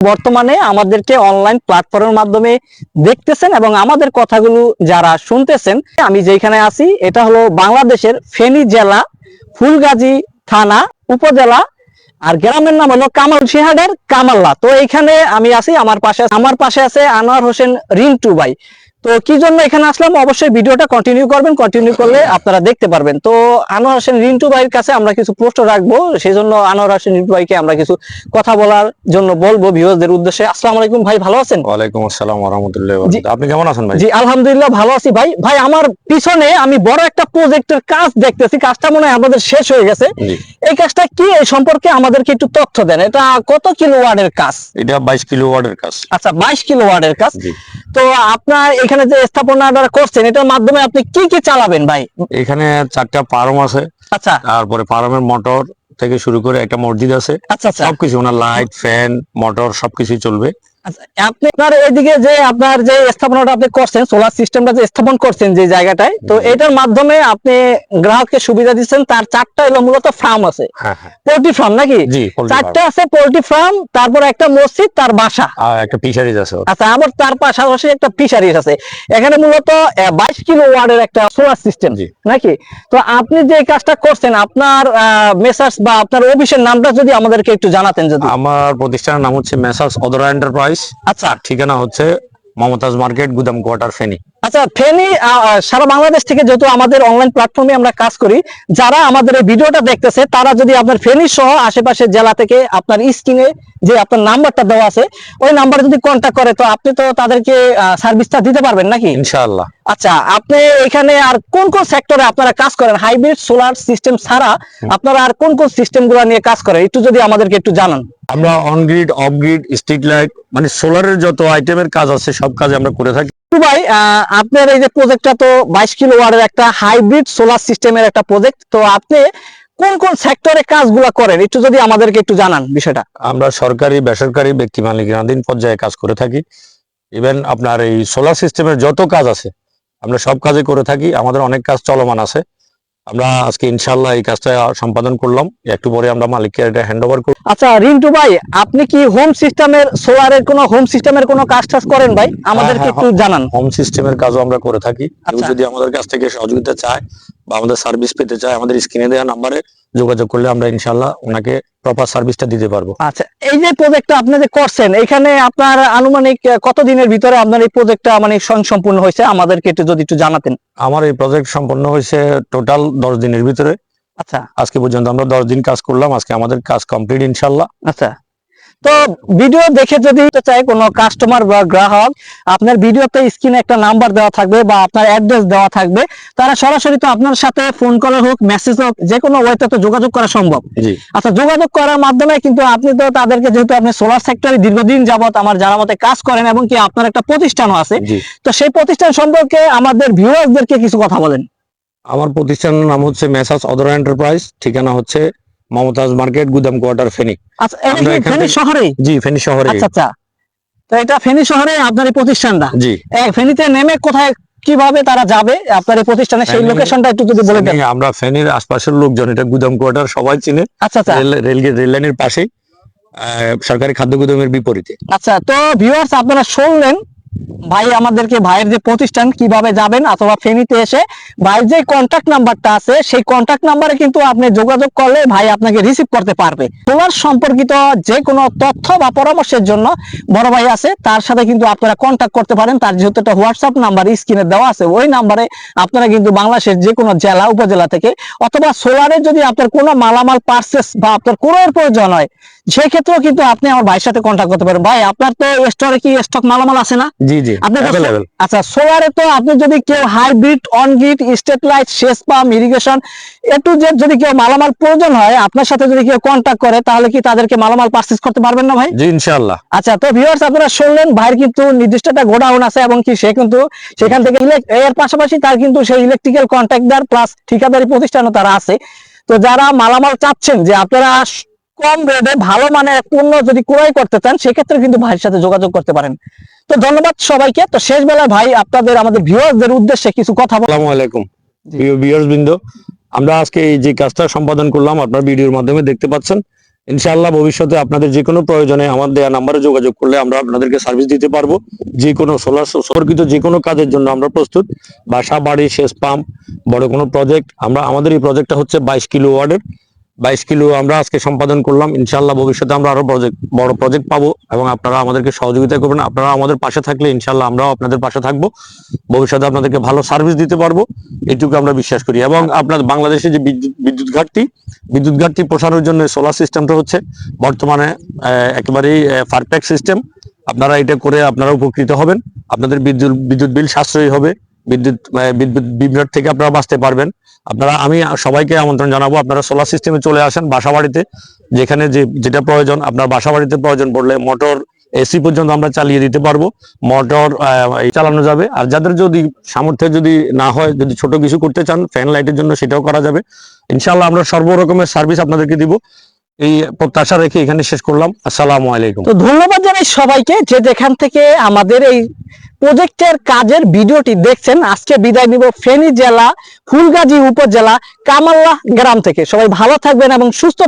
বর্তমানে আমাদেরকে অনলাইন প্ল্যাটফর্মের মাধ্যমে দেখতেছেন এবং আমাদের কথাগুলো যারা শুনতেছেন, আমি যেখানে আছি, এটা হলো বাংলাদেশের ফেনী জেলা, ফুলগাজী থানা, উপজেলা, আর গ্রামের নাম হলো কামাল সিহাডের কামাল্লা। তো এইখানে আমি আছি, আমার পাশে আমার পাশে আছে আনোয়ার হোসেন রিন্টু ভাই। তো কি জন্য এখানে আসলাম? অবশ্যই ভিডিওটা কন্টিনিউ করবেন কন্টিনিউ করলে আপনারা দেখতে পারবেন। তো আনোয়ার হোসেন রিন্টু ভাইয়ের কাছে আমরা কিছু প্রশ্ন রাখব সেই জন্য আনোয়ার হোসেন রিন্টু ভাইকে আমরা কিছু কথা বলার জন্য বলব ভিউয়ারদের উদ্দেশ্যে। আসসালামু আলাইকুম ভাই ভালো আছেন? ওয়ালাইকুম আসসালাম রহমতুল্লাহ। আপনি কেমন আছেন ভাই? জি আলহামদুলিল্লাহ ভালো আছি ভাই। ভাই আমার পিছনে আমি বড় একটা প্রজেক্টের কাজ দেখতেছি। কাজটা মনে হয় আমাদের শেষ হয়ে গেছে। এই কাজটা কি? এই সম্পর্কে আমাদেরকে একটু তথ্য দেন। এটা কত কিলো ওয়ার্ডের কাজ? এটা বাইশ কিলো ওয়ার্ডের কাজ। আচ্ছা বাইশ কিলো ওয়ার্ডের কাজ। জি। তো আপনার এখানে যে স্থাপনাটা করছেন এটার মাধ্যমে আপনি কি কি চালাবেন ভাই? এখানে চারটা পারম আছে। আচ্ছা। তারপরে পারমের মোটর থেকে শুরু করে একটা মসজিদ আছে। আচ্ছা আচ্ছা। সবকিছু ওনার লাইট ফ্যান মোটর সবকিছু চলবে। আপনার এদিকে যে আপনার যে স্থাপনাটা আপনি করছেন সোলার সিস্টেমটা যে স্থাপন করছেন যে জায়গাটায় তো এটার মাধ্যমে আপনি গ্রাহককে সুবিধা দিচ্ছেন তার চারটা এলো মূলত ফার্ম আছে। হ্যাঁ হ্যাঁ। পোল্ট্রি ফার্ম নাকি? চারটা আছে পোল্ট্রি ফার্ম তারপর একটা মসজিদ তার বাসা। একটা ফিশারিজ আছে আচ্ছা আবার তার পাশাপাশি একটা ফিশারিজ আছে। এখানে মূলত বাইশ কিলো ওয়ার্ডের একটা সোলার সিস্টেম নাকি? তো আপনি যে কাজটা করছেন আপনার মেসার্স বা আপনার অফিসের নামটা যদি আমাদেরকে একটু জানাতেন যদি। আমার প্রতিষ্ঠানের নাম হচ্ছে মেসার্স অদরা এন্টারপ্রাইজ আচ্ছা ঠিকানা হচ্ছে মমতাজ মার্কেট গুদাম কোয়ার্টার ফেনী। আচ্ছা ফেনি সারা বাংলাদেশ থেকে যেহেতু আমাদের অনলাইন প্ল্যাটফর্মে আমরা কাজ করি যারা আমাদের এই ভিডিওটা দেখতেছে তারা যদি আপনার ফেনি সহ আশেপাশের জেলা থেকে আপনার স্ক্রিনে যে আপনার নাম্বারটা দেওয়া আছে ওই নাম্বারে যদি কন্ট্যাক্ট করে তো আপনি তো তাদেরকে সার্ভিসটা দিতে পারবেন নাকি? ইনশাআল্লাহ। আচ্ছা আপনি এখানে আর কোন কোন সেক্টরে আপনারা কাজ করেন? হাইব্রিড সোলার সিস্টেম ছাড়া আপনারা আর কোন কোন সিস্টেমগুলো নিয়ে কাজ করেন? একটু যদি আমাদেরকে একটু জানান। আমরা on grid off grid street light মানে সোলারের যত আইটেমের কাজ আছে সব কাজ আমরা করে থাকি। ভাই আপনার এই যে প্রজেক্টটা তো বাইশ কিলো ওয়ার্ডের একটা হাইব্রিড সোলার সিস্টেমের একটা প্রজেক্ট তো আপনি কোন কোন সেক্টরে কাজগুলো করেন? একটু যদি আমাদেরকে একটু জানান বিষয়টা। আমরা সরকারি, বেসরকারি, ব্যক্তি মালিকানাধীন পর্যায়ে কাজ করে থাকি। ইভেন আপনার এই সোলার সিস্টেমের যত কাজ আছে, আমরা সব কাজে করে থাকি। আমাদের অনেক কাজ চলমান আছে। আমরা আজকে ইনশাল্লাহ এই কাজটা সম্পাদন করলাম। একটু পরে আমরা মালিককে এটা হ্যান্ড ওভার করব। আচ্ছা রিন্টু ভাই আপনি কি হোম সিস্টেমের সোলারের কোনো হোম সিস্টেমের কোনো কাজ টাজ করেন ভাই? আমাদেরকে হ্যাঁ, একটু জানান। হোম সিস্টেমের কাজও আমরা করে থাকি। কেউ আচ্ছা। যদি আমাদের কাছ থেকে সহযোগিতা চায় বা আমাদের সার্ভিস পেতে চায় আমাদের স্ক্রিনে দেওয়া নাম্বারে যোগাযোগ করলে আমরা ইনশাল্লাহ ওনাকে প্রপার সার্ভিসটা দিতে পারব। আচ্ছা এই যে প্রজেক্টটা আপনি যে করছেন এখানে আপনার আনুমানিক কতদিনের কত দিনের ভিতরে আপনার এই প্রজেক্টটা মানে সম্পূর্ণ হয়েছে? আমাদেরকে একটু যদি একটু জানাতেন। আমার এই প্রজেক্ট সম্পন্ন হয়েছে টোটাল দশ দিনের ভিতরে। আচ্ছা। আজকে পর্যন্ত আমরা দশ দিন কাজ করলাম আজকে আমাদের কাজ কমপ্লিট ইনশাল্লাহ। আচ্ছা। তো ভিডিও দেখে যদি চাই কোনো কাস্টমার বা গ্রাহক আপনার ভিডিওতে স্ক্রিনে একটা নাম্বার দেওয়া থাকবে বা আপনার অ্যাড্রেস দেওয়া থাকবে। তারা সরাসরি তো আপনার সাথে ফোন কলে হোক মেসেজ হোক যে কোনো ওয়েতে তো যোগাযোগ করা সম্ভব। আচ্ছা যোগাযোগ করার মাধ্যমে কিন্তু আপনি তো তাদেরকে যেহেতু আপনি সোলার সেক্টরে দীর্ঘদিন যাবত আমার জানা মতে কাজ করেন এবং কি আপনার একটা প্রতিষ্ঠানও আছে তো সেই প্রতিষ্ঠান সম্পর্কে আমাদের ভিউয়ার্সদেরকে কিছু কথা বলেন। আমার প্রতিষ্ঠানের নাম হচ্ছে মেসাস অদর এন্টারপ্রাইজ ঠিকানা হচ্ছে মমতাজ মার্কেট গুদাম কোয়ার্টার ফেনী। আচ্ছা ফেনী শহরেই জি ফেনী শহরে। আচ্ছা আচ্ছা। তো এটা ফেনী শহরে আপনার এই প্রতিষ্ঠানটা? জি। ফেনীতে নেমে কোথায় কীভাবে তারা যাবে? আপনার এই প্রতিষ্ঠানে সেই লোকেশনটা একটু যদি বলে দেন। আমরা ফেনীর আশপাশের লোকজন এটা গুদাম কোয়ার্টার সবাই চিনে। আচ্ছা আচ্ছা। রেল রেল লাইনের পাশেই সরকারি খাদ্য গুদামের বিপরীতে। আচ্ছা তো ভিউয়ার্স আপনারা শুনলেন ভাই, আমাদেরকে ভাইয়ের যে প্রতিষ্ঠান কীভাবে যাবেন অথবা ফেনীতে এসে ভাইয়ের যে কন্টাক্ট নাম্বারটা আছে, সেই কন্টাক্ট নাম্বারে কিন্তু আপনি যোগাযোগ করলে ভাই আপনাকে রিসিভ করতে পারবে। সোলার সম্পর্কিত যে কোনো তথ্য বা পরামর্শের জন্য বড় ভাই আছে, তার সাথে কিন্তু আপনারা কন্টাক্ট করতে পারেন। তার যেহেতু একটা হোয়াটসঅ্যাপ নাম্বার স্ক্রিনে দেওয়া আছে, ওই নাম্বারে আপনারা কিন্তু বাংলাদেশের যে কোনো জেলা, উপজেলা থেকে অথবা সোলারের যদি আপনার কোনো মালামাল পার্সেস বা আপনার ক্রয়ের প্রয়োজন হয় সেই ক্ষেত্রেও কিন্তু আপনি আমার ভাইয়ের সাথে কন্ট্যাক্ট করতে পারেন। ভাই, আপনার তো স্টোরে কি স্টক মালামাল আছে না? জি আচ্ছা সোলারে তো আপনি যদি কেউ hybrid on grid state light শেষ pump irrigation A to Z যদি কেউ মালামাল প্রয়োজন হয় আপনার সাথে যদি কেউ কন্ট্যাক্ট করে তাহলে কি তাদেরকে মালামাল পারচেজ করতে পারবেন না ভাই? জি ইনশাআল্লাহ। আচ্ছা তো ভিউয়ার্স আপনারা শুনলেন ভাইয়ের কিন্তু নির্দিষ্ট একটা গোডাউন আছে এবং কি সে কিন্তু সেখান থেকে এর পাশাপাশি তার কিন্তু সেই ইলেকট্রিক্যাল কন্ট্রাক্টর প্লাস ঠিকাদারি প্রতিষ্ঠানও তারা আছে। তো যারা মালামাল চাচ্ছেন যে আপনারা কম রেটে ভালো মানের পণ্য যদি ক্রয় করতে চান সেক্ষেত্রে কিন্তু ভাইয়ের সাথে যোগাযোগ করতে পারেন। তো ধন্যবাদ সবাইকে। তো শেষ বেলায় ভাই আপনাদের আমাদের ভিউয়ার্সদের উদ্দেশ্যে কিছু কথা আসসালামু আলাইকুম। জি। প্রিয় ভিউয়ার্স বৃন্দ আমরা আজকে এই যে কাজটা সম্পাদন করলাম আপনার ভিডিওর মাধ্যমে দেখতে পাচ্ছেন। ইনশাআল্লাহ ভবিষ্যতে আপনাদের যে কোনো প্রয়োজনে আমার দেওয়া নাম্বারে যোগাযোগ করলে আমরা আপনাদেরকে সার্ভিস দিতে পারব। যে কোনো সোলার সম্পর্কিত যে কোনো কাজের জন্য আমরা প্রস্তুত। বাসা বাড়ি সেচ পাম্প বড় কোনো প্রজেক্ট আমরা আমাদের এই প্রজেক্টটা হচ্ছে বাইশ কিলো ওয়ার্ডের। বাইশ কিলো আমরা আজকে সম্পাদন করলাম। ইনশাল্লাহ ভবিষ্যতে আমরা আরও প্রজেক্ট বড় প্রজেক্ট পাবো এবং আপনারা আমাদেরকে সহযোগিতা করবেন। আপনারা আমাদের পাশে থাকলে ইনশাল্লাহ আমরাও আপনাদের পাশে থাকব। ভবিষ্যতে আপনাদেরকে ভালো সার্ভিস দিতে পারব, এটুকু আমরা বিশ্বাস করি। এবং আপনার বাংলাদেশে যে বিদ্যুৎ বিদ্যুৎ ঘাটতি বিদ্যুৎ ঘাটতি প্রসারের জন্য সোলার সিস্টেমটা হচ্ছে বর্তমানে একেবারেই পারফেক্ট সিস্টেম আপনারা এটা করে আপনারা উপকৃত হবেন। আপনাদের বিদ্যুৎ বিদ্যুৎ বিল সাশ্রয়ী হবে। বিদ্যুৎ আহ, বিদ্যুৎ থেকে আপনারা বাঁচতে পারবেন। আপনারা আমি সবাইকে আমন্ত্রণ জানাব আপনারা সোলার সিস্টেমে চলে আসেন বাসা বাড়িতে যেখানে যে যেটা প্রয়োজন আপনার বাসা বাড়িতে প্রয়োজন পড়লে মোটর এসি পর্যন্ত আমরা চালিয়ে দিতে পারব। মোটর চালানো যাবে। আর যাদের যদি সামর্থ্য যদি না হয় যদি ছোট কিছু করতে চান ফ্যান লাইটের জন্য সেটাও করা যাবে। ইনশাল্লাহ আমরা সর্বরকমের সার্ভিস আপনাদেরকে দিব। এই প্রত্যাশা রেখে এখানে শেষ করলাম। আসসালামু আলাইকুম। তো ধন্যবাদ জানাই সবাইকে যে যেখান থেকে আমাদের এই প্রজেক্টের কাজের ভিডিওটি দেখছেন, আজকে বিদায় নিব ফেনী জেলা, ফুলগাজী উপজেলা, কামাল্লা গ্রাম থেকে। সবাই ভালো থাকবেন এবং সুস্থ